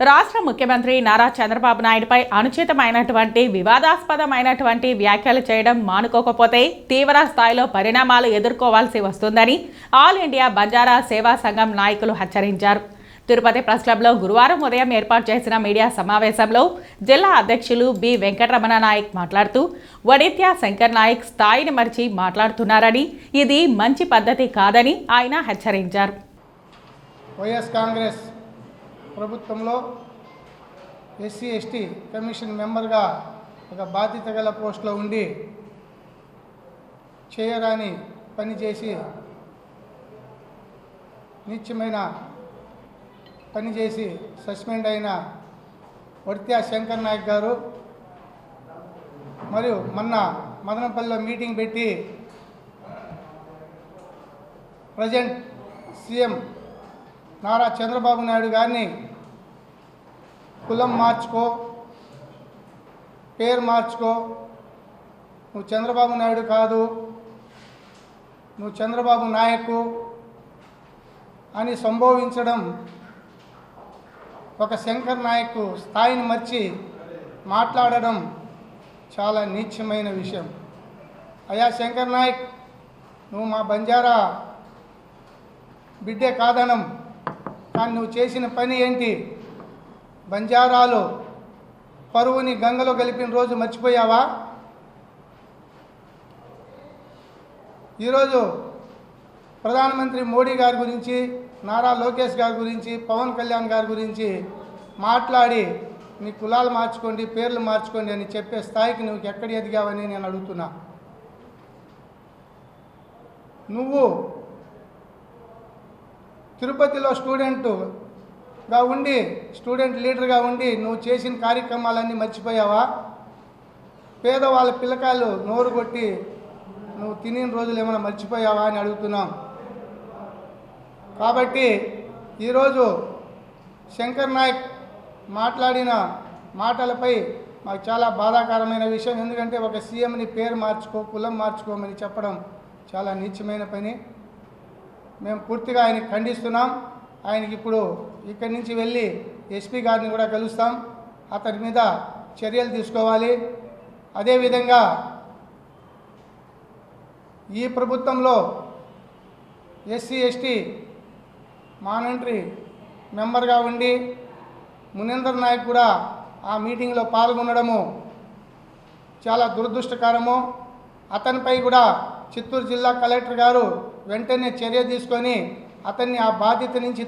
రాష్ట్ర ముఖ్యమంత్రి నారా చంద్రబాబు నాయుడుపై అనుచితమైనటువంటి వివాదాస్పదమైనటువంటి వ్యాఖ్యలు చేయడం మానుకోకపోతే తీవ్ర స్థాయిలో పరిణామాలు ఎదుర్కోవాల్సి వస్తుందని ఆల్ ఇండియా బంజారా సేవా సంఘం నాయకులు హెచ్చరించారు. తిరుపతి ప్రెస్ క్లబ్లో గురువారం ఉదయం ఏర్పాటు చేసిన మీడియా సమావేశంలో జిల్లా అధ్యక్షులు బి. వెంకటరమణ నాయక్ మాట్లాడుతూ వడిత్య శంకర్ నాయక్ స్థాయిని మరిచి మాట్లాడుతున్నారని ఇది మంచి పద్ధతి కాదని ఆయన హెచ్చరించారు. వైఎస్ కాంగ్రెస్ ప్రభుత్వంలో ఎస్సీ ఎస్టీ కమిషన్ మెంబర్గా ఒక బాధ్యత గల పోస్టులో ఉండి చేయరాని పనిచేసి నిత్యమైన పనిచేసి సస్పెండ్ అయిన వర్త్యా శంకర్ నాయక్ గారు మరియు మొన్న మదనపల్లిలో మీటింగ్ పెట్టి ప్రజెంట్ సీఎం నారా చంద్రబాబు నాయుడు గారిని కులం మార్చుకో పేరు మార్చుకో. నువ్వు చంద్రబాబు నాయుడు కాదు. నువ్వు చంద్రబాబు నాయకు అని సంభోవించడం ఒక శంకర్ నాయకు స్థాయిని మర్చి మాట్లాడడం చాలా నీచమైన విషయం. అయా శంకర్ నాయక్ నువ్వు మా బంజారా బిడ్డే కాదనం. కానీ నువ్వు చేసిన పని ఏంటి? బంజారాలు పరువుని గంగలో కలిపిన రోజు మర్చిపోయావా? ఈరోజు ప్రధానమంత్రి మోడీ గారి గురించి నారా లోకేష్ గారి గురించి పవన్ కళ్యాణ్ గారి గురించి మాట్లాడి మీ కులాలు మార్చుకోండి పేర్లు మార్చుకోండి అని చెప్పే స్థాయికి నువ్వు ఎక్కడ ఎదిగావని నేను అడుగుతున్నా. నువ్వు తిరుపతిలో స్టూడెంటు గా ఉండి స్టూడెంట్ లీడర్గా ఉండి నువ్వు చేసిన కార్యక్రమాలన్నీ మర్చిపోయావా? పేదవాళ్ళ పిల్లకాయలు నోరు కొట్టి నువ్వు తినిన రోజులు ఏమైనా మర్చిపోయావా? అని అడుగుతున్నాం. కాబట్టి ఈరోజు శంకర్ నాయక్ మాట్లాడిన మాటలపై మాకు చాలా బాధాకరమైన విషయం. ఎందుకంటే ఒక సీఎంని పేరు మార్చుకో కులం మార్చుకోమని చెప్పడం చాలా నీచమైన పని. మేము పూర్తిగా ఆయన ఖండిస్తున్నాం. ఆయనకి ఇప్పుడు ఇక్కడి నుంచి వెళ్ళి ఎస్పీ గారిని కూడా కలుస్తాం. అతని మీద చర్యలు తీసుకోవాలి. అదేవిధంగా ఈ ప్రభుత్వంలో ఎస్సీ ఎస్టీ మానిటరీ మెంబర్గా ఉండి మునేందర్ నాయక్ కూడా ఆ మీటింగ్లో పాల్గొనడము చాలా దురదృష్టకరము. అతనిపై కూడా చిత్తూరు జిల్లా కలెక్టర్ గారు వెంటనే చర్య తీసుకొని అతన్ని ఆ బాధ్యత నుంచి